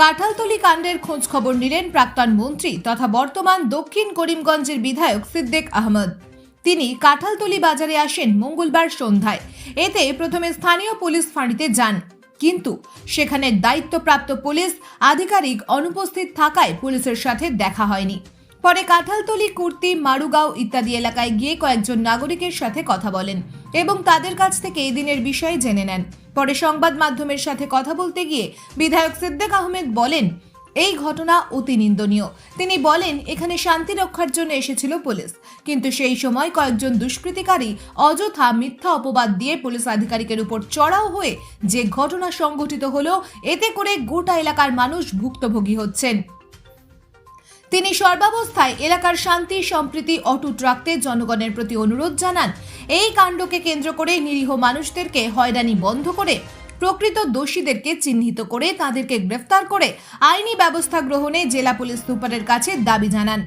কাঁঠালতলি কাণ্ডের খোঁজ খবর নিলেন প্রাক্তন মন্ত্রী তথা বর্তমান দক্ষিণ করিমগঞ্জের বিধায়ক সিদ্দেক আহমদ। তিনি কাঁঠালতলি বাজারে আসেন মঙ্গলবার সন্ধ্যায়। এতে প্রথমে স্থানীয় পুলিশ ফাঁড়িতে যান। কিন্তু সেখানে দায়িত্বপ্রাপ্ত পুলিশ আধিকারিক অনুপস্থিত থাকায় পুলিশের সাথে দেখা হয়নি। পরে কাঁঠালতলি, কুর্তি, মারুগাঁও ইত্যাদি এলাকায় গিয়ে কয়েকজন নাগরিকের সাথে কথা বলেন এবং তাদের কাছ থেকে এই দিনের বিষয়ে জেনে নেন। পরে সংবাদ মাধ্যমের সাথে কথা বলতে গিয়ে বিধায়ক সিদ্দিক আহমেদ বলেন, এই ঘটনা অতি নিন্দনীয়। তিনি বলেন, এখানে শান্তি রক্ষার জন্য এসেছিল পুলিশ, কিন্তু সেই সময় কয়েকজন দুষ্কৃতিকারী অযথা মিথ্যা অপবাদ দিয়ে পুলিশ আধিকারিকের উপর চড়াও হয়ে যে ঘটনা সংঘটিত হলো, এতে করে গোটা এলাকার মানুষ ভুক্তভোগী হচ্ছেন। তিনি সর্বাবস্থায় এলাকার শান্তি, সম্প্রীতি অটুট রাখতে জনগণের প্রতি অনুরোধ জানান। এই কাণ্ডকে কেন্দ্র করে নিরীহ মানুষদেরকে হয়রানি বন্ধ করে প্রকৃত দোষীদেরকে চিহ্নিত করে তাদেরকে গ্রেফতার করে আইনি ব্যবস্থা গ্রহণে জেলা পুলিশ সুপারের কাছে দাবি জানান।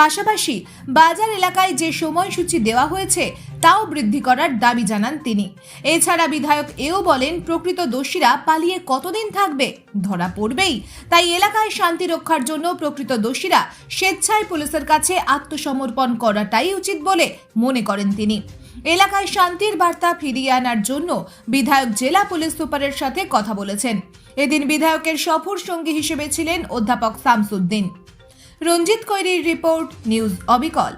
পাশাপাশি বাজার এলাকায় যে সময়সূচি দেওয়া হয়েছে তাও বৃদ্ধি করার দাবি জানান তিনি। এছাড়া বিধায়ক এও বলেন, প্রকৃত দোষীরা পালিয়ে কতদিন থাকবে? ধরা পড়বেই। তাই এলাকায় শান্তি রক্ষার জন্য প্রকৃত দোষীরা স্বেচ্ছায় পুলিশের কাছে আত্মসমর্পণ করাটাই উচিত বলে মনে করেন তিনি। এলাকায় শান্তির বার্তা ফিরিয়ে আনার জন্য বিধায়ক জেলা পুলিশ সুপারের সাথে কথা বলেছেন। এদিন বিধায়কের সফর সঙ্গী হিসেবে ছিলেন অধ্যাপক শামসুদ্দিন। রঞ্জিত কৈরির রিপোর্ট, নিউজ অবিকল।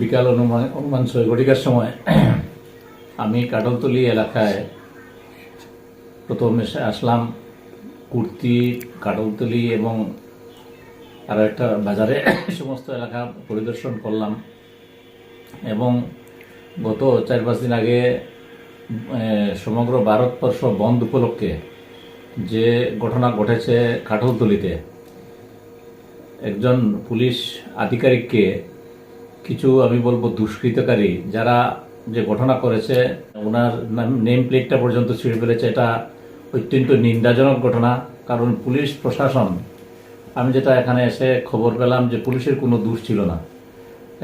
বিকাল অনুমান অনুমান ছয় ঘটিকার সময় আমি কাটলতলি এলাকায় প্রথম এসে আসলাম। কুর্তি, কাটলতলি এবং আরও একটা বাজারে সমস্ত এলাকা পরিদর্শন করলাম এবং গত চার পাঁচ দিন আগে সমগ্র ভারতবর্ষ বন্ধ উপলক্ষে যে ঘটনা ঘটেছে কাঠলতলিতে একজন পুলিশ আধিকারিককে কিছু আমি বলব দুষ্কৃতকারী যারা যে ঘটনা করেছে, ওনার নেম প্লেটটা পর্যন্ত ছিঁড়ে ফেলেছে। এটা অত্যন্ত নিন্দাজনক ঘটনা, কারণ পুলিশ প্রশাসন, আমি যেটা এখানে এসে খবর পেলাম যে পুলিশের কোনো দোষ ছিল না।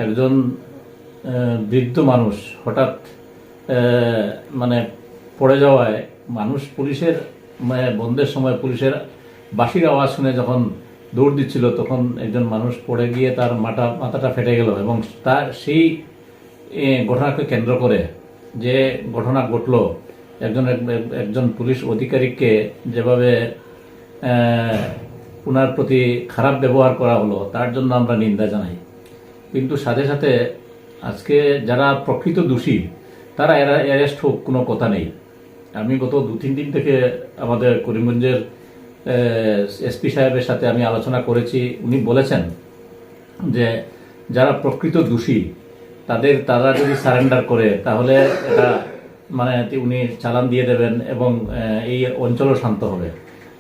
একজন বৃদ্ধ মানুষ হঠাৎ মানে পড়ে যাওয়ায় মানুষ পুলিশের মানে বন্ধের সময় পুলিশের বাসির আওয়াজ শুনে যখন দৌড় দিচ্ছিল, তখন একজন মানুষ পড়ে গিয়ে তার মাথা, মাথাটা ফেটে গেল এবং তার সেই ঘটনাকে কেন্দ্র করে যে ঘটনা ঘটলো, একজন, এক- একজন পুলিশ অধিকারিককে যেভাবে ওনার প্রতি খারাপ ব্যবহার করা হলো, তার জন্য আমরা নিন্দা জানাই। কিন্তু সাথে সাথে আজকে যারা প্রকৃত দোষী, তারা অ্যারেস্ট হোক কোনো কথা নেই। আমি গত দু তিন দিন থেকে আমাদের করিমগঞ্জের এসপি সাহেবের সাথে আমি আলোচনা করেছি। উনি বলেছেন যে, যারা প্রকৃত দোষী, তাদের, তারা যদি সারেন্ডার করে, তাহলে এটা মানে উনি চালান দিয়ে দেবেন এবং এই অঞ্চলও শান্ত হবে।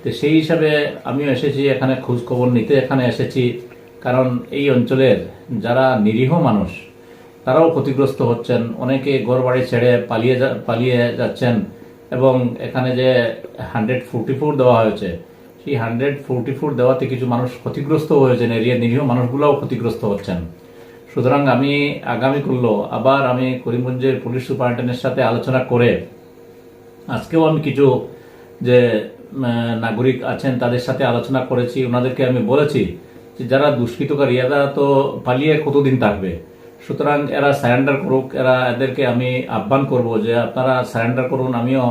তো সেই হিসাবে আমিও এসেছি, এখানে খোঁজ খবর নিতে এখানে এসেছি। কারণ এই অঞ্চলের যারা নিরীহ মানুষ, তারাও ক্ষতিগ্রস্ত হচ্ছেন। অনেকে ঘর বাড়ি ছেড়ে পালিয়ে পালিয়ে যাচ্ছেন এবং এখানে যে হান্ড্রেড ফোরটি ফোর দেওয়া হয়েছে সেই হান্ড্রেড ফোরটি ফোর দেওয়াতে কিছু মানুষ ক্ষতিগ্রস্ত হয়েছেন এরিয়া নিরীহ মানুষগুলোও ক্ষতিগ্রস্ত হচ্ছেন। সুতরাং আমি আগামী করল, আবার আমি করিমগঞ্জের পুলিশ সুপারিনটেন্ডেন্টের সাথে আলোচনা করে, আজকেও আমি কিছু যে নাগরিক আছেন তাদের সাথে আলোচনা করেছি, ওনাদেরকে আমি বলেছি যে যারা দুষ্কৃতকারী, এরা তো পালিয়ে কতদিন থাকবে? সুতরাং এরা সারেন্ডার করুক, এরা এদেরকে আমি আহ্বান করব যে আপনারা সারেন্ডার করুন, আমিও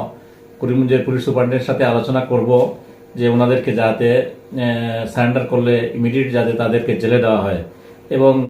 করিমগঞ্জের পুলিশ সুপারিনটেন্ডেন্টের সাথে আলোচনা করব। যে ওনাদেরকে যাতে সারেন্ডার করলে ইমিডিয়েট যাতে তাদেরকে জেলে দেওয়া হয়। এবং